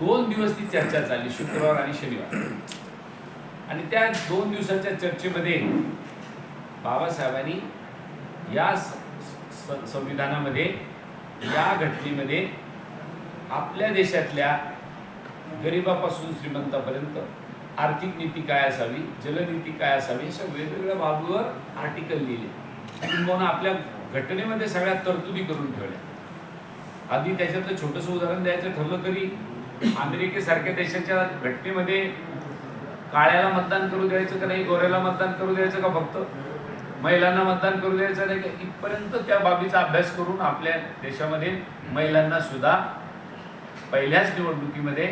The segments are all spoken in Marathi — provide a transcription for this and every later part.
दोन दिवस ती चर्चा चालली शुक्रवार आणि शनिवार. आणि त्या दोन दिवसाच्या चर्चेमध्ये बाबासाहेबांनी या स- संविधानामध्ये या घटनेमध्ये आपल्या देशातल्या गरिबापासून श्रीमंतापर्यंत आर्थिक नीती काय असावी जलनीती काय असावी अशा वेगवेगळ्या बाबीवर आर्टिकल लिहिले. किंवा आपल्या घटनेमध्ये सगळ्या तरतुदी करून ठेवल्या. आधी त्याच्यातलं छोटंसं उदाहरण द्यायचं ठरलं तरी अमेरिकेसारख्या देशाच्या घटनेमध्ये काळ्याला मतदान करू द्यायचं का नाही गोऱ्याला मतदान करू द्यायचं का फक्त? महिलांना मतदान करू द्यायचं नाही का? इथपर्यंत त्या बाबीचा अभ्यास करून आपल्या देशामध्ये महिलांना सुद्धा पहिल्याच निवडणुकीमध्ये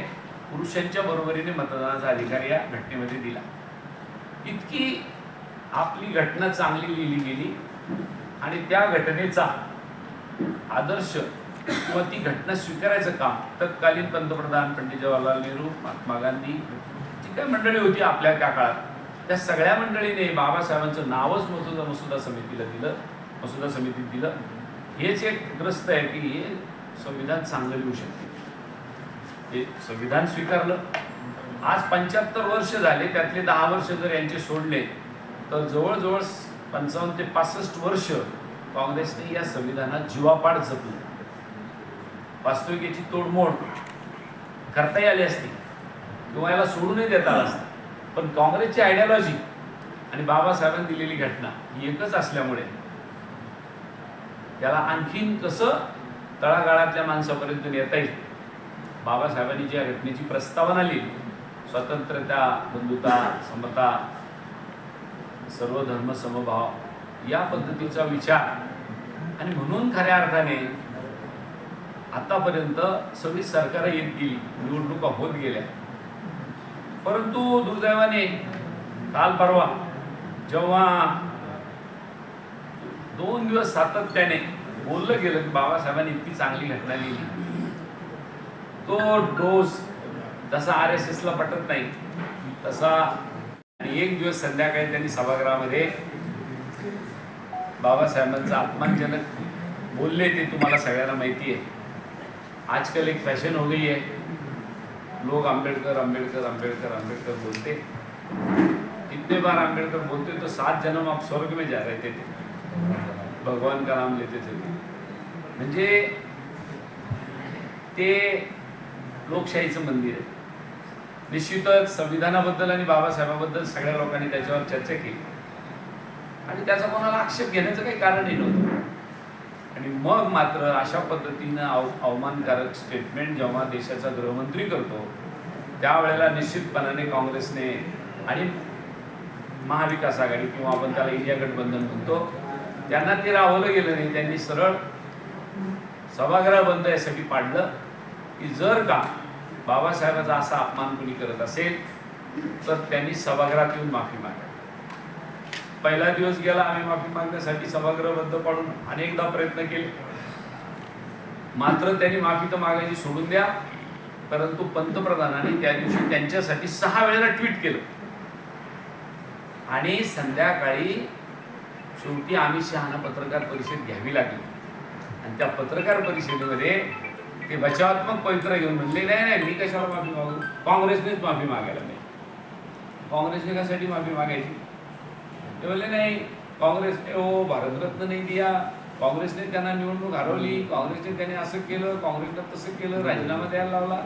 पुरुषांच्या बरोबरीने मतदानाचा अधिकार या घटनेमध्ये दिला. इतकी आपली घटना चांगली लिहिली गेली आणि त्या घटनेचा आदर्श किंवा ती घटना स्वीकारायचं काम तत्कालीन पंतप्रधान पंडित जवाहरलाल नेहरू महात्मा गांधी जी काही मंडळी होती आपल्या त्या काळात त्या सगळ्या मंडळीने बाबासाहेबांचं नावच मसुदा मसुदा समितीला दिलं मसुदा समितीत दिलं. हेच एक ग्रस्त आहे की हे संविधान चांगलं लिहू शकते. हे संविधान स्वीकारलं. आज पंच्याहत्तर वर्ष झाले त्यातले दहा वर्ष जर यांचे सोडले तर जवळजवळ पंचावन्न ते पासष्ट वर्ष काँग्रेसने या संविधानात जीवापाड जपलं. वास्तविक याची तोडमोड करताही आली असती. किंवा याला सोडूनही देता आलं असतं. पण काँग्रेसची आयडियॉलॉजी आणि बाबासाहेबांनी दिलेली घटना ही एकच असल्यामुळे त्याला आणखीन कसं तळागाळातल्या माणसापर्यंत नेता येईल? बाबासाहेबांनी ज्या घटनेची प्रस्तावना लिहिली स्वतंत्रता बंधुता समता सर्व धर्म समभाव या पद्धतीचा विचार आणि म्हणून खऱ्या अर्थाने आतापर्यंत सगळी सरकारं येत गेली निवडणुका होत गेल्या. परंतु दुर्दैवाने काल परवा जेव्हा दोन दिवस सातत्याने बोललं गेलं की बाबासाहेबांनी इतकी चांगली घटना लिहिली. तो डोस जसा आर एस एसला पटत नाही तसा आणि एक दिवस संध्याकाळी त्यांनी सभागृहामध्ये बाबासाहेबांचा अपमानजनक बोलले ते तुम्हाला सगळ्यांना माहिती आहे. आजकल एक फॅशन हो गई है। लोग अंबेडकर अंबेडकर अंबेडकर अंबेडकर बोलते। कितने बार अंबेडकर बोलते तो सात जन्म आप स्वर्ग में जा रहे थे। भगवान का नाम लेते थे। म्हणजे ते लोकशाहीचं मंदिर आहे। निश्चितच संविधानाबद्दल आणि बाबासाहेबाबद्दल सगळ्या लोकांनी त्याच्यावर चर्चा केली. आणि त्याचा कोणाला आक्षेप घेण्याचं काही कारणही नव्हतं. आणि मग मात्र अशा पद्धतीनं अव अवमानकारक स्टेटमेंट जेव्हा देशाचा गृहमंत्री करतो त्यावेळेला निश्चितपणाने काँग्रेसने आणि महाविकास आघाडी किंवा आपण त्याला इंडिया गठबंधन म्हणतो त्यांना ते राहवलं गेलं नाही. त्यांनी सरळ सभागृह बंद यासाठी पाडलं की जर का बाबासाहेबाचा असा अपमान कुणी करत असेल तर त्यांनी सभागृहात येऊन माफी मागावी पहिला दिवस गेला आम्ही माफी मागण्यासाठी सभागृह बंद पाडून अनेकदा प्रयत्न केले. मात्र त्यांनी माफी तर मागायची सोडून द्या परंतु पंतप्रधानांनी त्या दिवशी त्यांच्यासाठी सहा वेळेला ट्विट केलं. आणि संध्याकाळी शेवटी आम्ही शहाणा पत्रकार परिषद घ्यावी लागली. आणि त्या पत्रकार परिषदेमध्ये ते बचावात्मक पवित्र घेऊन म्हणले नाही नाही मी कशाला माफी मागू? काँग्रेसनेच माफी मागायला नाही काँग्रेसने कशासाठी माफी मागायची? ते म्हणले नाही काँग्रेसने हो भारतरत्न नाही दिया. काँग्रेसने त्यांना निवडणूक हरवली. काँग्रेसने त्याने असं केलं काँग्रेसने तसं केलं राजीनामा द्यायला लावला.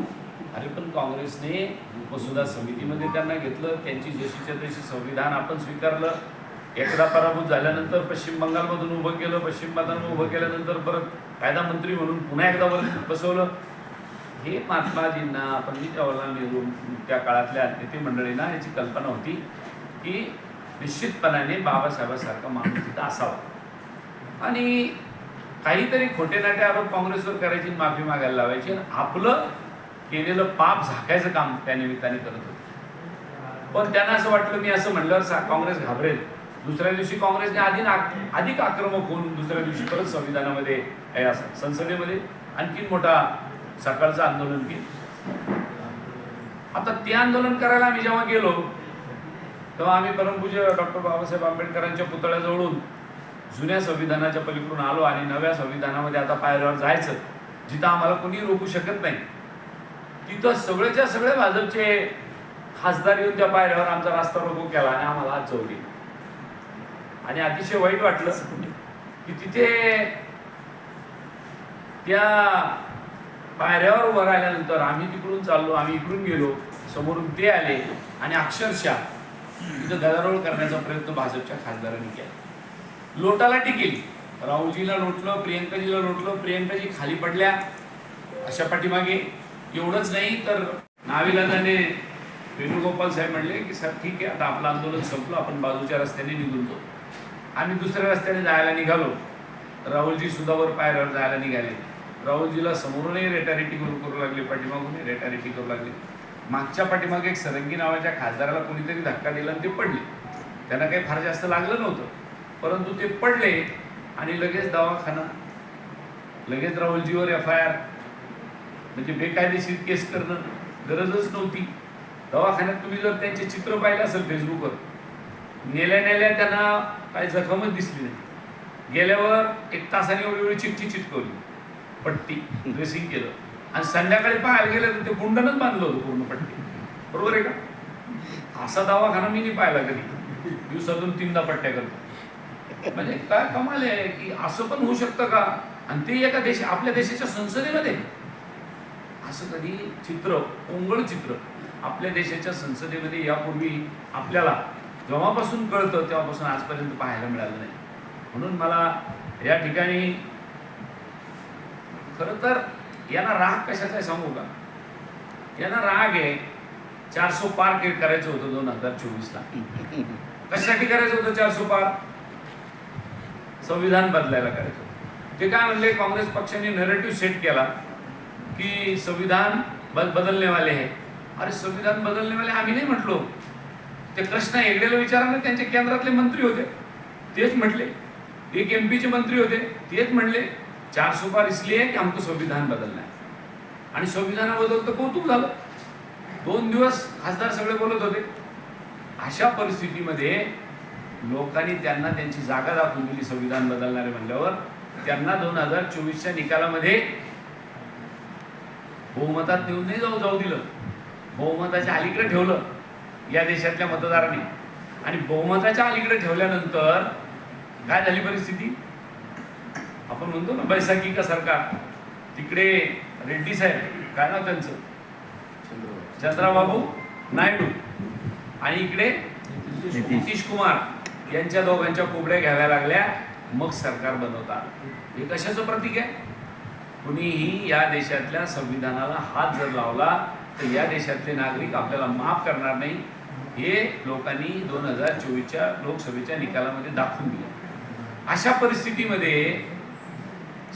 अरे पण काँग्रेसने मसुदा समितीमध्ये त्यांना घेतलं. त्यांची जशीच्या तशी संविधान आपण स्वीकारलं. एकदा पराभूत झाल्यानंतर पश्चिम बंगालमधून उभं केलं. पश्चिम बंगालमधून उभं केल्यानंतर परत कायदा मंत्री म्हणून पुन्हा एकदा वर बसवलं. हे महात्माजींना पंडित जवाहरलाल नेहरू त्या काळातल्या नेते मंडळींना याची कल्पना होती की निश्चितपणाने बाबासाहेबासारखा माणूस तिथं असावा. आणि काहीतरी खोटे नाटे आरोप काँग्रेसवर करायची माफी मागायला लावायची आणि आपलं केलेलं पाप झाकायचं काम त्या निमित्ताने करत होते. पण त्यांना असं वाटलं मी असं म्हणल्यावर काँग्रेस घाबरेल. दुसऱ्या दिवशी काँग्रेसने आधी अधिक आक्रमक होऊन दुसऱ्या दिवशी परत संविधानामध्ये हे असं संसदेमध्ये आणखीन मोठा सकाळचं आंदोलन केलं. आता ते आंदोलन करायला आम्ही जेव्हा गेलो तेव्हा आम्ही परमपूज्य डॉक्टर बाबासाहेब आंबेडकरांच्या पुतळ्याजवळून जुन्या संविधानाच्या पलीकडून आलो आणि नव्या संविधानामध्ये आता पायऱ्यावर जायचं जिथं आम्हाला कोणी रोखू शकत नाही. तिथं सगळेच्या सगळे भाजपचे खासदार येऊन त्या पायऱ्यावर आमचा रस्ता रोखू केला आणि आम्हाला आज चवली आणि अतिशय वाईट वाटलं की तिथे त्या पायऱ्यावर वर आल्यानंतर आम्ही तिकडून चाललो आम्ही इकडून गेलो समोरून ते आले आणि अक्षरशः तिथं गदारोळ करण्याचा प्रयत्न भाजपच्या खासदारांनी केला. लोटाला टिकेल. राहुलजीला लोटलं प्रियंकाजीला लोटलं प्रियंकाजी खाली पडल्या. अशा पाठीमागे एवढंच नाही तर नाविलादाने वेणुगोपाल साहेब म्हणले की सर ठीक आहे आता आपलं आंदोलन संपलं आपण बाजूच्या रस्त्याने निघून जाऊ. आम्ही दुसऱ्या रस्त्याने जायला निघालो. राहुलजी सुद्धा वर पायऱ्यावर जायला निघाले. राहुलजीला समोरूनही रेटारेटी करू करू लागले पाठीमागूनही रेटारेटी करू लागले. मागच्या पाठीमागे एक सरंगी नावाच्या खासदाराला कोणीतरी धक्का दिला आणि ते पडले. त्यांना काही फार जास्त लागलं नव्हतं. परंतु ते पडले आणि लगेच दवाखाना लगेच राहुलजीवर एफ आय आर म्हणजे बेकायदेशीर केस करणं गरजच नव्हती. दवाखान्यात तुम्ही जर त्यांचे चित्र पाहिलं असेल फेसबुकवर नेल्या नेल्या त्यांना काही जखमच दिसली नाही. गेल्यावर एक तासाने एवढी एवढी चिठ्ठी चिटकवली. पट्टी ड्रेसिंग केलं. आणि संध्याकाळी पाहायला गेलं तर ते गुंडनच बांधलं होतं पूर्ण पट्टी बरोबर आहे का? असा दवाखाना मी नाही पाहिला कधी. दिवसातून तीनदा पट्ट्या करतो. म्हणजे काय कमाल आहे की असं पण होऊ शकतं का? आणि ते एका देश आपल्या देशाच्या संसदेमध्ये. असं कधी चित्र ओंगळ चित्र आपल्या देशाच्या संसदेमध्ये यापूर्वी आपल्याला जेव्हापासून कळतं तेव्हापासून आजपर्यंत पाहायला मिळालं नाही. म्हणून मला या ठिकाणी खरं तर यांना राग कशाचा आहे सांगू का? यांना राग आहे चारसो पार करायचं होतं दोन हजार चोवीसला. कशासाठी करायचं होतं चारसो पार? संविधान बदलायला करायचं होतं. ते काय म्हणले काँग्रेस पक्षाने नरेटिव्ह सेट केला की संविधान बद बदलने वाले आहे अरे संविधान बदलने वाले आम्ही नाही म्हटलो. ते कृष्णा हेगडेला विचारा ना त्यांचे केंद्रातले मंत्री होते. तेच म्हटले. एक एम पीचे मंत्री होते. तेच म्हणले चार सुपार इसलिए की हमको संविधान बदलना है। आणि संविधानाबद्दल तर कौतुक झालं. दोन दिवस खासदार सगळे बोलत होते. अशा परिस्थितीमध्ये लोकांनी त्यांना त्यांची जागा दाखवून दिली संविधान बदलणारे म्हणल्यावर. त्यांना दोन हजार चोवीसच्या निकालामध्ये बहुमतात नेऊन नाही जाऊ जाऊ दिलं. बहुमताच्या अलीकडे ठेवलं या देशातल्या मतदारांनी. आणि बहुमताच्या अलीकडे ठेवल्यानंतर काय झाली परिस्थिती? आपण म्हणतो ना बैसाखी का सरकार तिकडे रेड्डी साहेब काय नाव त्यांचं? चंद्राबाबू. नायडू. आणि इकडे नितीश कुमार. यांच्या दोघांच्या कोबड्या घ्याव्या लागल्या. मग सरकार बनवता. हे कशाचं प्रतीक आहे? कुणीही या देशातल्या संविधानाला हात जर लावला तर या देशातले नागरिक आपल्याला माफ करणार नाही. हे लोकांनी दोन हजार चोवीसच्या लोकसभेच्या निकालामध्ये दाखवून दिलं. अशा परिस्थितीमध्ये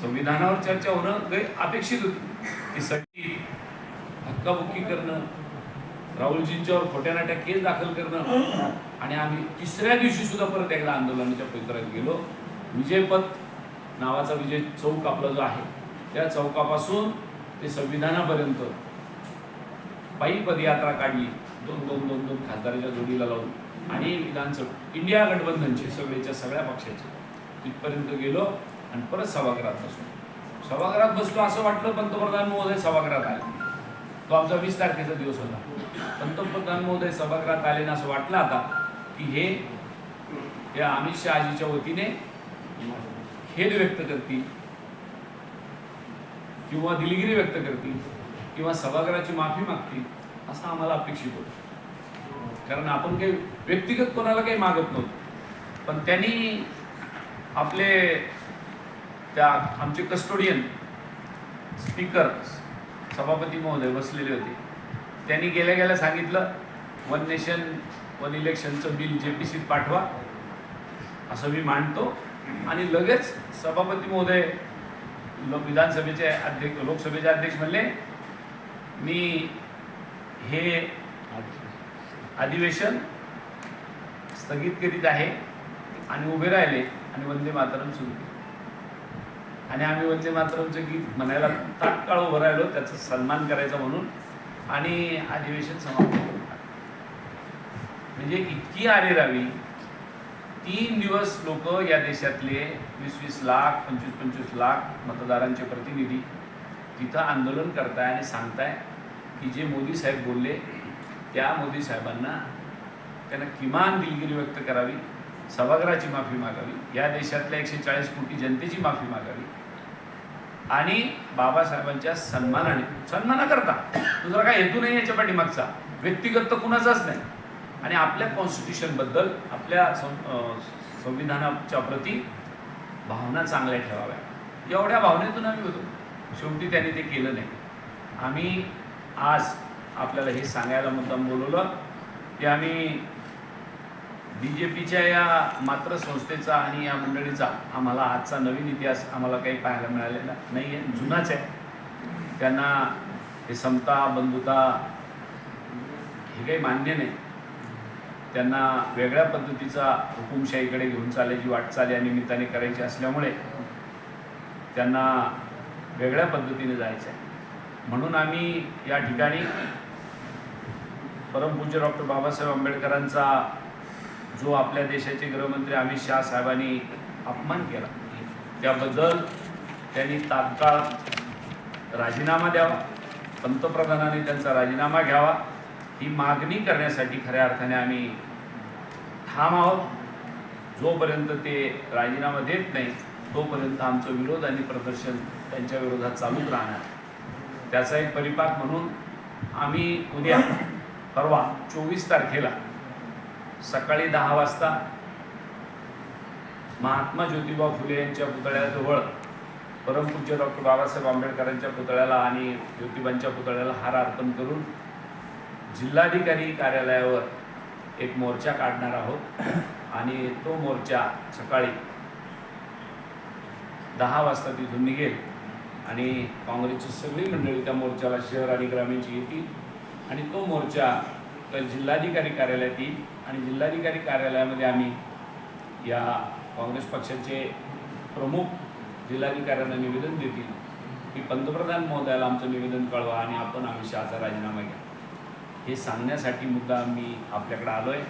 संविधानावर चर्चा होणं गैर अपेक्षित होती. की सगळी हक्काबुक्की करणं राहुलजींच्यावर खोट्या नाट्या केस दाखल करणं आणि आम्ही तिसऱ्या दिवशी सुद्धा परत एकदा आंदोलनाच्या परिसरात गेलो. विजयपथ नावाचा विजय चौक आपला जो आहे त्या चौकापासून ते संविधानापर्यंत पायी पदयात्रा काढली. दोन दोन दोन दोन खासदाराच्या जोडीला लावून आणि विधानसभा इंडिया गठबंधनचे सगळेच्या सगळ्या पक्षाचे तिथपर्यंत गेलो. आणि परत सभागृहात बसलो. सभागृहात बसलो असं वाटलं पंतप्रधान महोदय सभागृहात आले. तो आमचा वीस तारखेचा दिवस होता. पंतप्रधान महोदय सभागृहात आले ना असं वाटलं आता की हे या अमित शहाजीच्या वतीने खेद व्यक्त करतील किंवा दिलगिरी व्यक्त करतील किंवा सभागृहाची माफी मागतील असं आम्हाला अपेक्षित होतं. कारण आपण काही व्यक्तिगत कोणाला काही मागत नव्हतो. पण त्यांनी आपले त्या आमचे कस्टोडियन स्पीकर सभापती महोदय बसलेले होते. त्यांनी गेल्या गेल्या सांगितलं वन नेशन वन इलेक्शनचं बिल जे पी सीत पाठवा. असं मी मांडतो आणि लगेच सभापती महोदय लो- विधानसभेचे अध्यक्ष लोकसभेचे अध्यक्ष म्हणले मी हे अधिवेशन स्थगित करीत आहे आणि उभे राहिले आणि वंदे मातरम सुरू केले. आणि आम्ही वंदे मातरमचं गीत म्हणायला तात्काळ उभं राहिलो त्याचा सन्मान करायचा म्हणून. आणि अधिवेशन समाप्त म्हणजे इतकी आरेरावी तीन दिवस लोक या देशातले वीस वीस लाख पंचवीस पंचवीस लाख मतदारांचे प्रतिनिधी तिथं आंदोलन करताय आणि सांगताय की जे मोदी साहेब बोलले त्या मोदी साहेबांना त्यांना किमान दिलगिरी व्यक्त करावी. सभागृहाची माफी मागावी. या देशातल्या एकशे चाळीस कोटी जनतेची माफी मागावी. आणि बाबासाहेबांच्या सन्मानाने सन्मानाकरता. दुसरा काय हेतू नाही याच्या पाठीमागचा. व्यक्तिगत तर कुणाचाच नाही. आणि आपल्या कॉन्स्टिट्यूशनबद्दल आपल्या सं- संविधानाच्या प्रती भावना चांगल्या ठेवाव्या. एवढ्या भावनेतून आम्ही होतो. शेवटी त्यांनी ते केलं नाही. आम्ही आज आपल्याला हे सांगायला मुद्दाम बोलवलं. की आम्ही बी जे पीच्या या मात्र संस्थेचा आणि या मंडळीचा आम्हाला आजचा नवीन इतिहास आम्हाला काही पाहायला मिळालेला नाही आहे. जुनाच आहे. त्यांना हे समता बंधुता हे काही मान्य नाही. त्यांना वेगळ्या पद्धतीचा हुकुमशाहीकडे घेऊन चालायची वाटचाल या निमित्ताने करायची असल्यामुळे त्यांना वेगळ्या पद्धतीने जायचं आहे म्हणून आम्ही या ठिकाणी परमपूज्य डॉक्टर बाबासाहेब आंबेडकरांचा जो आपल्या देशाचे गृहमंत्री अमित शहा साहेबांनी अपमान केला. त्याबद्दल त्यांनी तात्काळ राजीनामा द्यावा. पंतप्रधानांनी त्यांचा राजीनामा घ्यावा. ही मागणी करण्यासाठी खऱ्या अर्थाने आम्ही ठाम आहोत. जोपर्यंत ते राजीनामा देत नाही तोपर्यंत आमचं विरोध आणि प्रदर्शन त्यांच्या विरोधात चालूच राहणार. त्याचा एक परिपाक म्हणून आम्ही उद्या परवा चोवीस तारखेला सकाळी दहा वाजता महात्मा ज्योतिबा फुले यांच्या पुतळ्याजवळ परमपूज्य डॉक्टर बाबासाहेब आंबेडकरांच्या पुतळ्याला आणि ज्योतिबांच्या पुतळ्याला हार अर्पण करून जिल्हाधिकारी कार्यालयावर एक मोर्चा काढणार आहोत. आणि तो मोर्चा सकाळी दहा वाजता तिथून निघेल आणि काँग्रेसची सगळी मंडळी त्या मोर्चाला शहर आणि ग्रामीणची येतील. आणि तो मोर्चा तर जिल्हाधिकारी कार्यालयात येईल आणि जिल्हाधिकारी कार्यालयामध्ये आम्ही या काँग्रेस पक्षाचे प्रमुख जिल्हाधिकाऱ्यांना निवेदन देतील की पंतप्रधान महोदयाला आमचं निवेदन कळवा आणि आपण अमित शहाचा राजीनामा घ्या. हे सांगण्यासाठी मुद्दा आम्ही आपल्याकडे आलो आहे